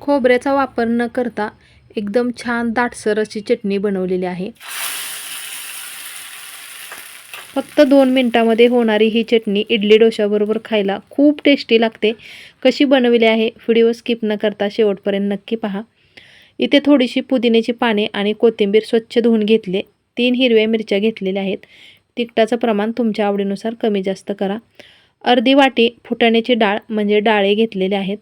खोबऱ्याचा वापर न करता एकदम छान दाटसर अशी चटणी बनवलेली आहे. फक्त दोन मिनटामध्ये होणारी ही चटणी इडली डोशाबरोबर खायला खूप टेस्टी लागते. कशी बनवली आहे व्हिडिओ स्किप न करता शेवटपर्यंत नक्की पहा. इथे थोडीशी पुदिन्याची पाने आणि कोथिंबीर स्वच्छ धुवून घेतले. तीन हिरव्या मिरच्या घेतलेल्या आहेत. तिखटाचं प्रमाण तुमच्या आवडीनुसार कमी जास्त करा. अर्धी वाटी फुटाण्याची डाळ म्हणजे डाळे घेतलेले आहेत.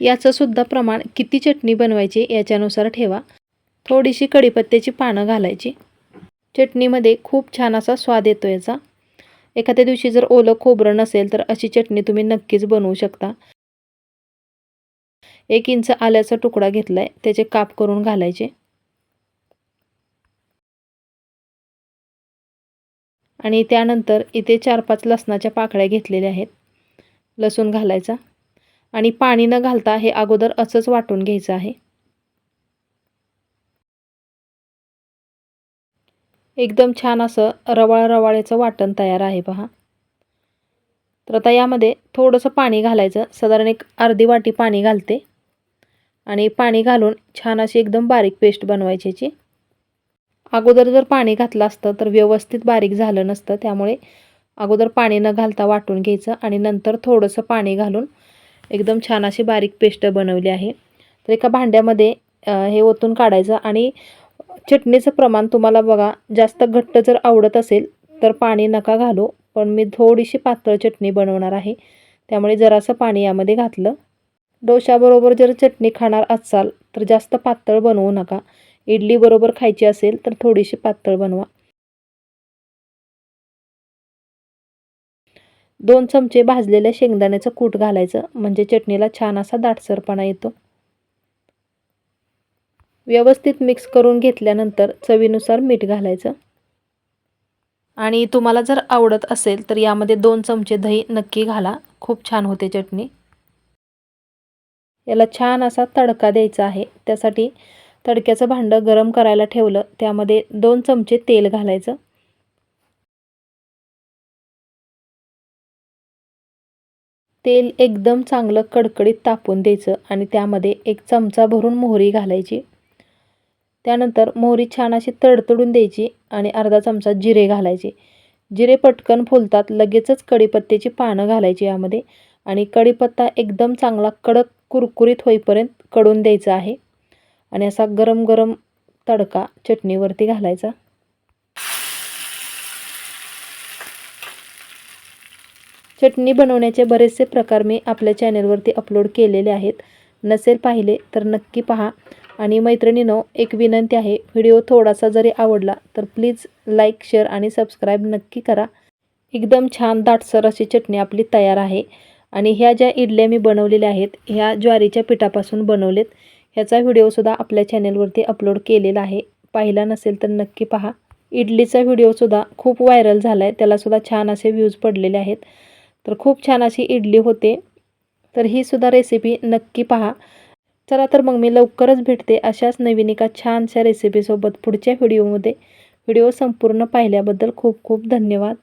याचंसुद्धा प्रमाण किती चटणी बनवायची याच्यानुसार ठेवा. थोडीशी कढीपत्त्याची पानं घालायची. चटणीमध्ये खूप छान असा स्वाद येतो याचा. एखाद्या दिवशी जर ओलं खोबरं नसेल तर अशी चटणी तुम्ही नक्कीच बनवू शकता. एक इंच आल्याचा तुकडा घेतलाय त्याचे काप करून घालायचे. आणि त्यानंतर इथे चार पाच लसणाच्या पाकळ्या घेतलेल्या आहेत. लसूण घालायचा. आणि पाणी न घालता हे अगोदर असंच वाटून घ्यायचं आहे. एकदम छान असं रवाळ रवाळ्याचं वाटण तयार आहे पहा तर आता यामध्ये थोडंसं पाणी घालायचं. साधारण एक अर्धी वाटी पाणी घालते. आणि पाणी घालून छान अशी एकदम बारीक पेस्ट बनवायची अगोदर जर पाणी घातलं असतं तर व्यवस्थित बारीक झालं नसतं. त्यामुळे अगोदर पाणी न घालता वाटून घ्यायचं आणि नंतर थोडंसं पाणी घालून एकदम छान अशी बारीक पेस्ट बनवली आहे. तर एका भांड्यामध्ये हे ओतून काढायचं आणि चटणीचं प्रमाण तुम्हाला बघा जास्त घट्ट जर आवडत असेल तर पाणी नका घालू. पण मी थोडीशी पातळ चटणी बनवणार आहे. त्यामुळे जरासं पाणी यामध्ये घातलं. डोशाबरोबर जर चटणी खाणार असाल तर जास्त पातळ बनवू नका. इडलीबरोबर खायची असेल तर थोडीशी पातळ बनवा. दोन चमचे भाजलेल्या शेंगदाण्याचं कूट घालायचं म्हणजे चटणीला छान असा दाटसरपणा येतो. व्यवस्थित मिक्स करून घेतल्यानंतर चवीनुसार मीठ घालायचं. आणि तुम्हाला जर आवडत असेल तर यामध्ये दोन चमचे दही नक्की घाला खूप छान होते चटणी. याला छान असा तडका द्यायचा आहे त्यासाठी तडक्याचं भांडं गरम करायला ठेवलं त्यामध्ये दोन चमचे तेल घालायचं. तेल एकदम चांगलं कडकडीत तापून द्यायचं आणि त्यामध्ये एक चमचा भरून मोहरी घालायची. त्यानंतर मोहरी छान अशी तडतडून द्यायची आणि अर्धा चमचा जिरे घालायचे. जिरे पटकन फुलतात लगेचच कढीपत्त्याची पानं घालायची यामध्ये आणि कढीपत्ता एकदम चांगला कडक कुरकुरीत होईपर्यंत कडून द्यायचा आहे. आणि असा गरम गरम तडका चटणीवरती घालायचा. चटणी बनवण्याचे बरेचसे प्रकार मी आपल्या चॅनेलवरती अपलोड केलेले आहेत. नसेल पाहिले तर नक्की पहा. आणि मैत्रिणीनो एक विनंती आहे व्हिडिओ थोडासा जरी आवडला तर प्लीज लाईक शेअर आणि सबस्क्राईब नक्की करा. एकदम छान दाटसर अशी चटणी आपली तयार आहे. आणि ह्या ज्या इडल्या मी बनवलेल्या आहेत ह्या ज्वारीच्या पिठापासून बनवलेत ह्याचा व्हिडिओसुद्धा आपल्या चॅनेलवरती अपलोड केलेला आहे. पाहिला नसेल तर नक्की पहा. इडलीचा व्हिडिओसुद्धा खूप व्हायरल झाला आहे त्यालासुद्धा छान असे व्ह्यूज पडलेले आहेत. तर खूप छान अशी इडली होते. तर ही सुद्धा रेसिपी नक्की पहा. चला तर मग मी लवकरच भेटते अशाच नवीन एका छानशा रेसिपीसोबत पुढच्या व्हिडिओमध्ये व्हिडिओ संपूर्ण पाहिल्याबद्दल खूप खूप धन्यवाद.